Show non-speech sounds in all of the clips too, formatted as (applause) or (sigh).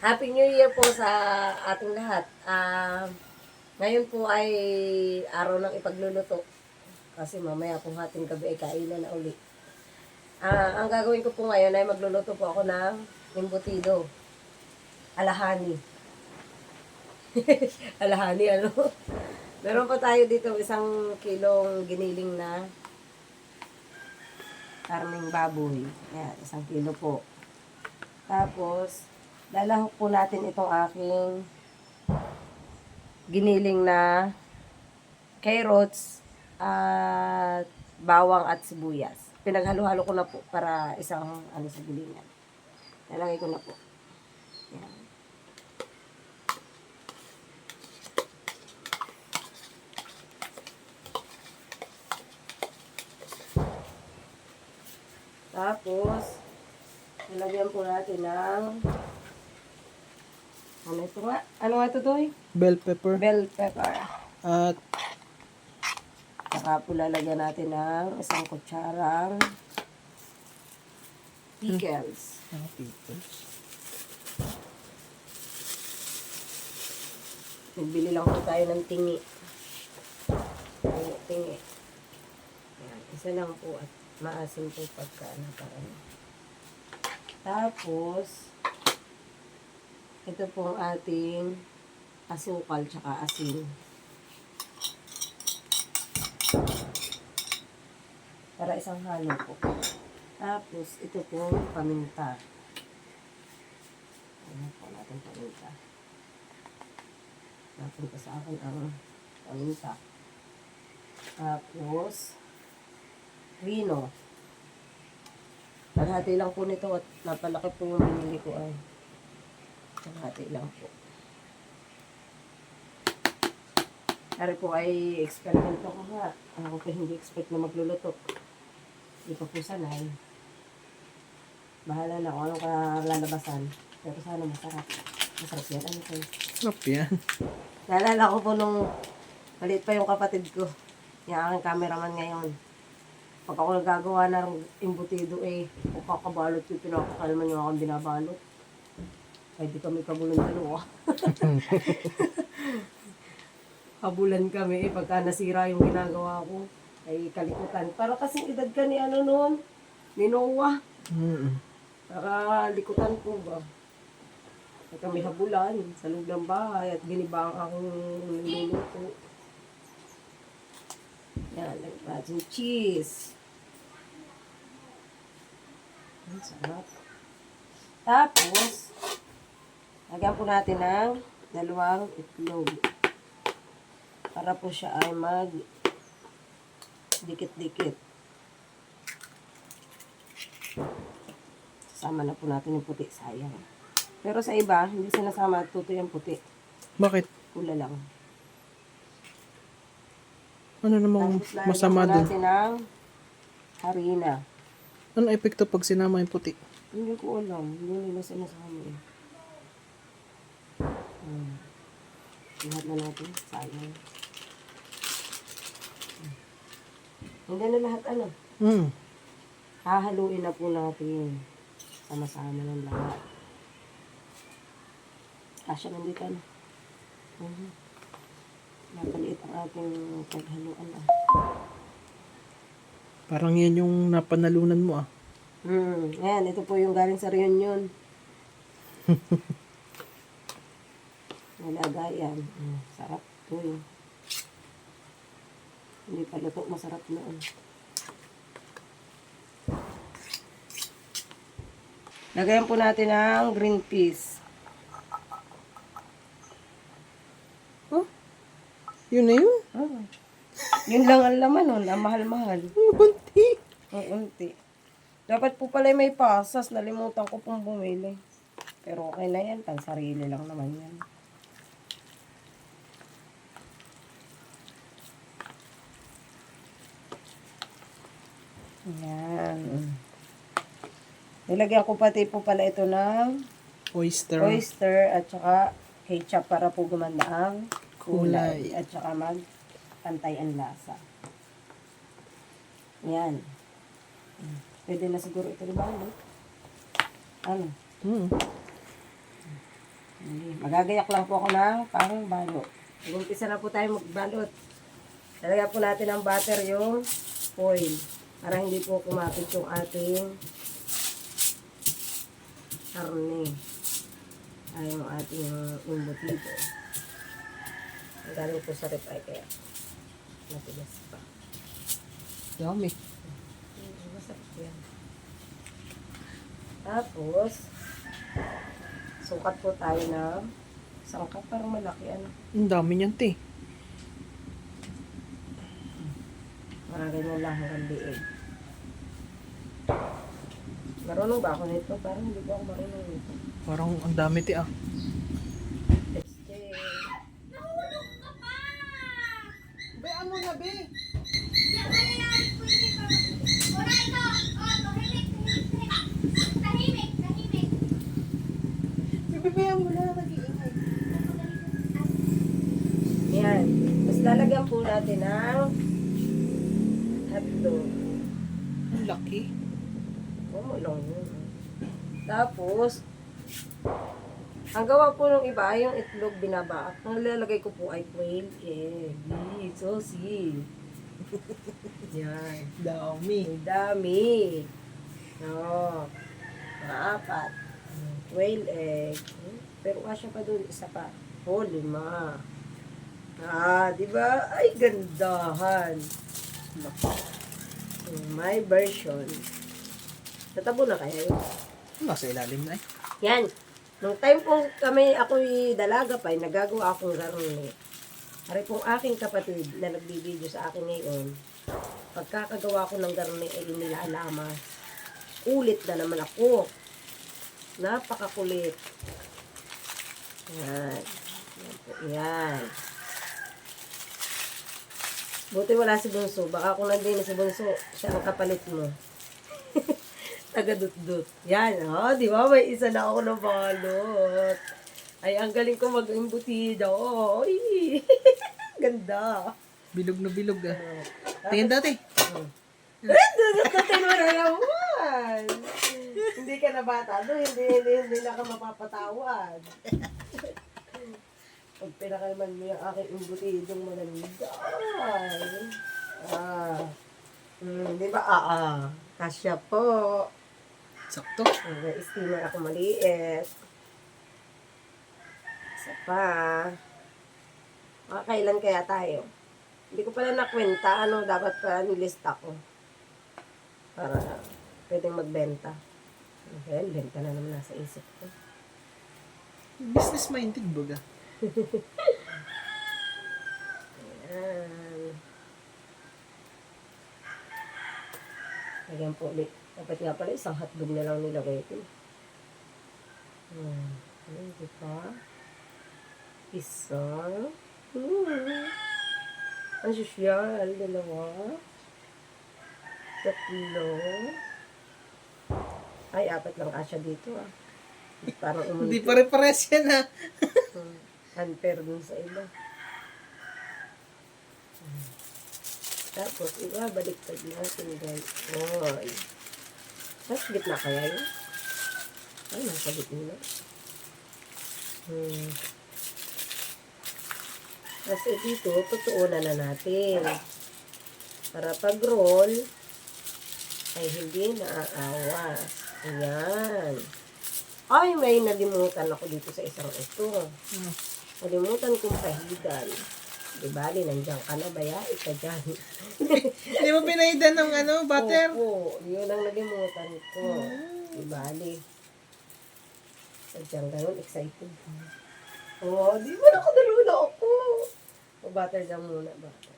Happy New Year po sa ating lahat. Ah, ngayon po ay araw ng ipagluluto. Kasi mamaya pong hating gabi ay kainan na uli. Ah, ang gagawin ko po ngayon ay magluluto po ako ng embutido. Alahani. (laughs) Alahani ano? Meron pa tayo dito isang kilong giniling na karning baboy. Ayan, isang kilo po. Tapos, lalahok po natin itong aking giniling na carrots at bawang at sibuyas. Pinaghalo-halo ko na po para isang ano sa gilingan. Nalagay ko na po. Yan. Tapos, nilagyan po natin ng ano ito nga? Ano nga ito, Toy? Bell pepper. Bell pepper. At Saka po lalagyan natin ng isang kutsarang pickles. ah, pickles. Nagbili lang po tayo ng tingi. Tingi, tingi. Yan, isa lang po at maasim po pagka ano parang. Tapos, ito po ang ating asukal tsaka asin. Para isang halo po. Tapos, ito po paminta. Ayan po natin paminta. Napunta sa akin ang paminta. Tapos, vino. Kalahati lang po nito at napalaki po yung binili ko ay. Kalahati lang po. Ari po ay experiment ko nga. Ako po hindi expect na magluluto. Hindi pa po sanay. Bahala na kung anong kalalabasan. Pero sana masarap. Masarap yan. Ano kayo? Sarap yan. Naalala ko po nung maliit pa yung kapatid ko. Yung aking cameraman ngayon. Pag ako nagagawa ng imbutido eh, kung kakabalot yung pinakakalman yung akong binabalot. Pwede kami kabulon dalawa. (laughs) Kabulan kami eh, pagka nasira yung ginagawa ko. Ay kalikutan. Para kasing edad ka ni ano noon, ni Noah. Mm. Nakalikutan po ba? At kami habulan sa loob ng bahay at binibang akong niluluto. Yan, nagpatong cheese. Ang sarap. Tapos, lagyan po natin ng dalawang itlog. Para po siya ay mag dikit-dikit. Sama na po natin yung puti, sayang. Pero sa iba, hindi sinasama tuto yung puti. Bakit? Pula lang. Ano namang Tapos masama po dun? natin ng harina. Ano epekto pag sinama yung puti? Hindi ko alam. Hindi nila sinasama eh. Hmm. Lahat na natin. Sayang. Hmm. Hindi na lahat ano. Mm. Hahaluin na po natin. Sama-sama ng lahat. Kasya nandito ano. Mhm. Napaliit ang ating paghaluan ah. Parang yan yung napanalunan mo ah. Hmm. Ayan, ito po yung galing sa reunion. (laughs) Nalagayan. Mm, sarap po yun. Hindi pa luto, masarap noon. Lagayan po natin ng green peas. Oh? Yun na yun? Oh. Yun lang ang laman nun, ang mahal-mahal. Bunti. Ang unti. Dapat po pala may pasas. Nalimutan ko pong bumili. Pero okay na yan. Pang sarili lang naman yan. Yan. Nilagyan ko pati po pala ito ng Oyster. oyster at saka ketchup para po gumanda ang kulay. Kulay. At saka mag pantay ang lasa. Yan. Pwede na siguro ito, di ba? Ano? Ano? Mm. Magagayak lang po ako ng pang balot. Umpisa na po tayo magbalot. Lalagyan po natin ng butter yung foil para hindi po kumapit yung ating karne. Ay, yung ating imbutido. Ang galing po sa rip ay kaya matigas pa. Yummy. Mm, Masarap yan. Tapos, sukat po tayo ng isang cup. Parang malaki ano. Ang dami niyan, te. Mga ganyan lang hanggang liig. Marunong ba ako nito? Parang hindi ba ako marunong nito. Parang ang dami, te, ah. Este, Bayaan mo na, be. Mo na, nag-iingay. yan. Tapos lalagyan po natin ng hotdog. Ang laki. Oo, lang yun. Tapos, ang gawa po ng iba ay yung itlog binabaak. Ang lalagay ko po ay quail egg. Yee, Saucy. (laughs) Yan. Dami. Ang dami. No. Mga apat. Quail egg. Pero kasya pa dun, isa pa. Oh, lima. Ah, di ba? Ay, gandahan. My version. Tatabo na kaya yun. Nasa ilalim na, eh. Yan. Nung time po kami, ako'y dalaga pa, nagagawa akong garone. Ari pong aking kapatid na nagbibideo sa akin ngayon, pagkakagawa ko ng garone ay inilalamas. Ulit na naman ako. Napakakulit. Yan. Yan po. Yan. Buti wala si Bunso. Baka kung nandun si Bunso, siya ang kapalit mo. (laughs) Taga-dut-dut. Yan, oh, di ba? May isa na ako ng balot. Ay, ang galing ko mag-imbutida. Oh, ay. (laughs) Ganda. Bilog na bilog, ah. Tingin dati. Dut-dutin mo na naman. hindi ka na bata doon. Hindi, hindi, hindi na ka mapapatawad. Pag pinakalman mo yung aking imbutidong maganda. Ah. Hmm, di ba? Ah, ah. Kasya po. Sakto. May steamer ako maliit. Isa pa. Mga kailan kaya tayo? Hindi ko pala nakwenta. Ano dapat pa nilista ko. Para pwedeng magbenta. Well, benta na naman nasa isip ko. Business minded, baga. Ayan. Lagyan po ulit. Dapat nga pala isang hotdog na lang nilagay ko. Hmm. Ayan, di ba? Isa. Hmm. Ang sosyal. Dalawa. Tatlo. Ay, apat lang asya dito ah. Parang Hindi pare-pares yan, ah. Unfair dun sa. Hmm. Tapos, iba, baliktad natin guys. Oy. Nasa gitna kaya yun? Ay, nasa gitna. Hmm. Kasi dito, tutuunan na natin. Para pag-roll, ay hindi naaawas. Ayan. Ay, may nalimutan ako dito sa isang ito. Hmm. Nalimutan kong pahidan. Di bali, nandiyan ka na, baya, ika dyan. (laughs) Hindi mo pinaidan ng ano, butter? Opo, yun ang nalimutan ko. Di bali. Sadyang ganun, excited. Oh, di ba nakadalula ako? O, butter dyan muna, butter.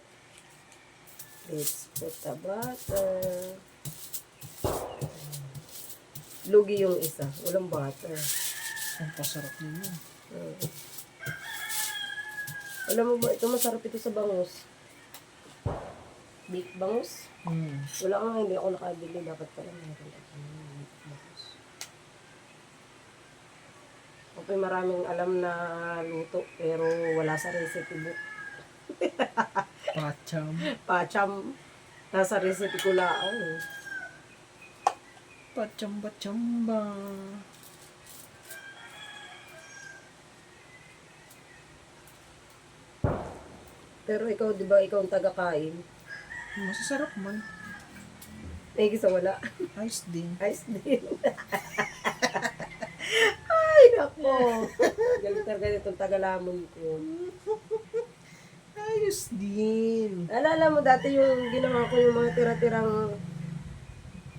Let's put the butter. Lugi yung isa. Walang butter. Ang pasarap ninyo. Mm. Alam mo ba, ito masarap ito sa bangus. Bake bangus? Hmm. Wala nga, hindi ako nakabili. Dapat pala meron ako ng bake bangus. Okay, maraming alam na luto, pero wala sa recipe book. (laughs) Pacham. Pacham, nasa recipe ko lang. Pachamba-chamba. Pero ikaw, di ba, ikaw ang taga-kain? Masasarap man. May gusto wala. Ayos din. Ayos din. (laughs) Ay, nako. Galit talaga itong tagalamon ko. Ayos din. Alala mo dati yung ginawa ko yung mga tira-tirang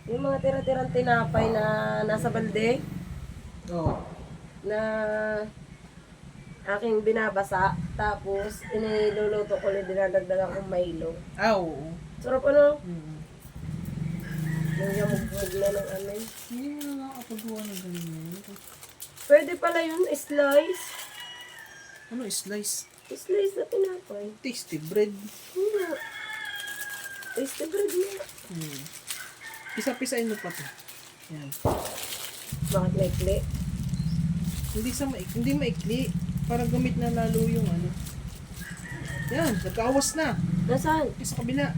yung mga tira-tirang tinapay na nasa balde Oo. na aking binabasa tapos iniluluto ko ulit dinadagdagan kong Milo. Ah, oo. Sarap ano? Mm. Yung yamugmug na ng ano yun. Hindi mo na nakakagawa ng ganyan. Pwede pala yun, slice. Ano, slice? Slice na tinapay. Tasty bread. Hindi. Tasty bread na. Hmm. Pisa-pisain mo pa to. Yan. Bakit maikli? Hindi sa maik hindi maikli. Para gamit na lalo yung ano. Yan, nagkaawas na. Nasaan? Yung sa kabila.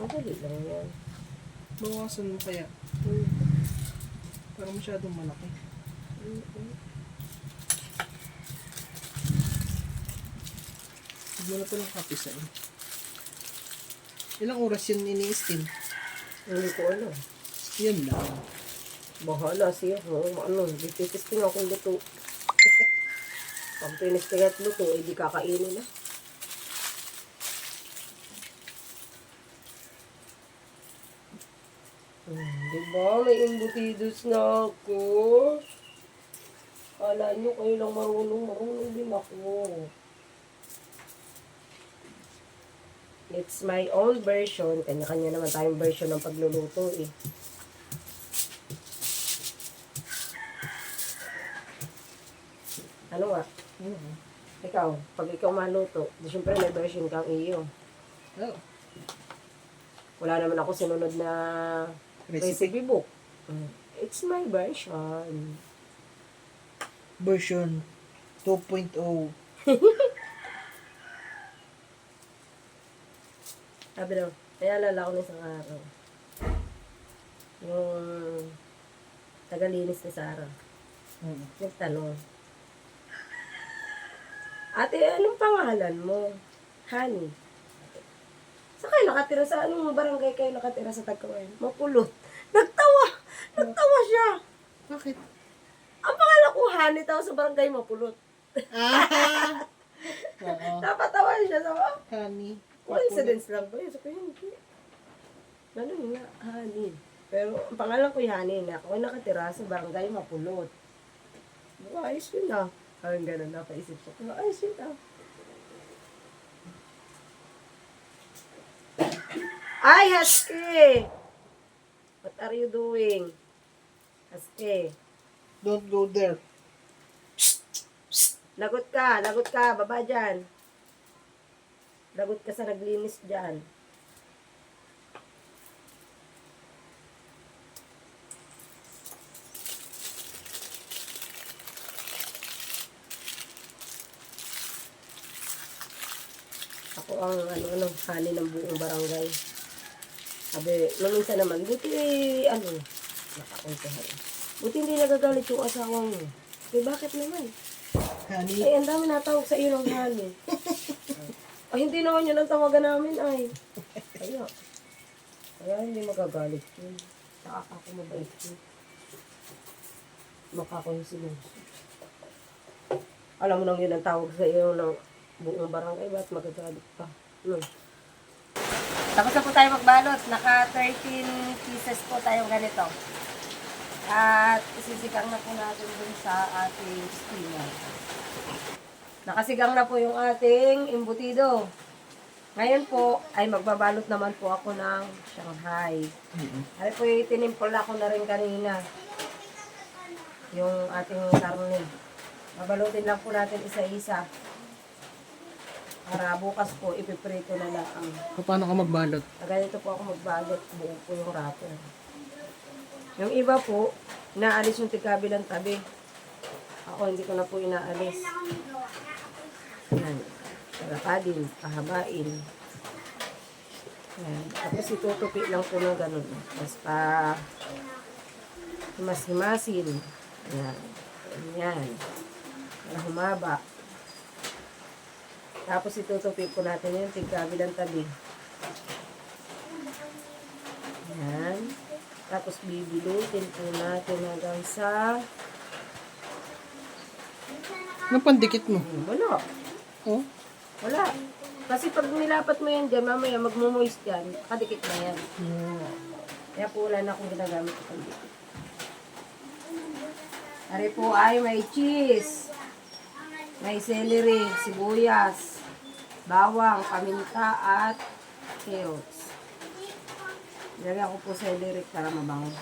Madali lang yan. Bawasan mo kaya. Hmm. Para masyadong malaki. Hmm. Huwag mo na palang kapisain. Ilang oras yun ini-steam? Hindi ko alam. Yan lang. Bahala siya kung ano, di titisting akong luto. (laughs) Pag tinisting at luto, eh di kakainin na. Hmm, di ba? May imbutidos na ako. Kala nyo kayo lang marunong, marunong din ako. It's my own version. Kanya-kanya naman tayong version ng pagluluto eh. Ano nga? Oo. Ikaw, pag ikaw maluto, di syempre may version kang iyo. Oh. Wala naman ako sinunod na Recipe. recipe book. Mm. It's my version. Version 2.0. (laughs) Sabi daw, kaya alala ko ng isang araw. Yung tagalinis ni Sarah. Mm. Nagtanong. Ate, anong pangalan mo? Honey. Sa kayo nakatira sa anong barangay kayo nakatira sa Tagkawayan? Mapulot. Nagtawa! Nagtawa siya! Bakit? Ang pangalan ko, Honey, tao sa barangay Mapulot. Ah! (laughs) Oo. Napatawa siya sa mga, Honey. coincidence lang ba yun? Sabi ko, hindi. Ganun nga, Honey. Pero ang pangalan ko, Honey, na ako nakatira sa barangay Mapulot. Ayos yun na. Parang ganun, napaisip ko. Diba, ayos yun na. Ay, Husky! What are you doing? Husky. Don't go there. Lagot ka, lagot ka, baba dyan. Lagot ka sa naglinis dyan. Ako ang hani ng buong barangay. Sabi, nung minsan naman, buti, ano, nakakuntahan. Buti hindi nagagalit yung asawa mo. Eh, bakit naman? Honey. Ay, ang dami natawag sa iyo ng hali. (laughs) ay, hindi naman yun ang tawagan namin, ay. Kaya, kaya hindi magagalit yun. Saka ako mabait yun. Mukha ko yung sinuso. Alam mo nang yun ang tawag sa iyo ng buong barangay, ba't magagalit pa? Hmm. Tapos na po tayo magbalot. Naka 13 pieces po tayong ganito. At isisikang na po natin dun sa ating steamer. Nakasigang na po yung ating imbutido. Ngayon po ay magbabalot naman po ako ng Shanghai. Mm-mm. Ay po itinimpol ako na rin kanina. Yung ating karne. Babalutin lang po natin isa-isa. Para bukas po ipiprito na lang ang Paano ka magbalot? Ganito po ako magbalot. Buo po yung wrapper. Yung iba po, inaalis yung tikabilang tabi. Ako hindi ko na po inaalis. Yan. Parakadin, pahabain. Yan. Tapos itutupi lang po ng ganun. Tapos pa himas-himasin. Yan. Yan. Para humaba. Tapos itutupi po natin yung tigkabilang tabi. Yan. Tapos bibilutin po natin hanggang sa... Anong pandikit mo? Hmm, Wala. Oh? Wala. Kasi pag nilapat mo yan dyan, mamaya magmumoist yan, kadikit na yan. Yeah. Kaya po wala na akong ginagamit sa pandikit. Ari po ay may cheese, may celery, sibuyas, bawang, paminta at carrots. Lagyan ko po celery para mabango.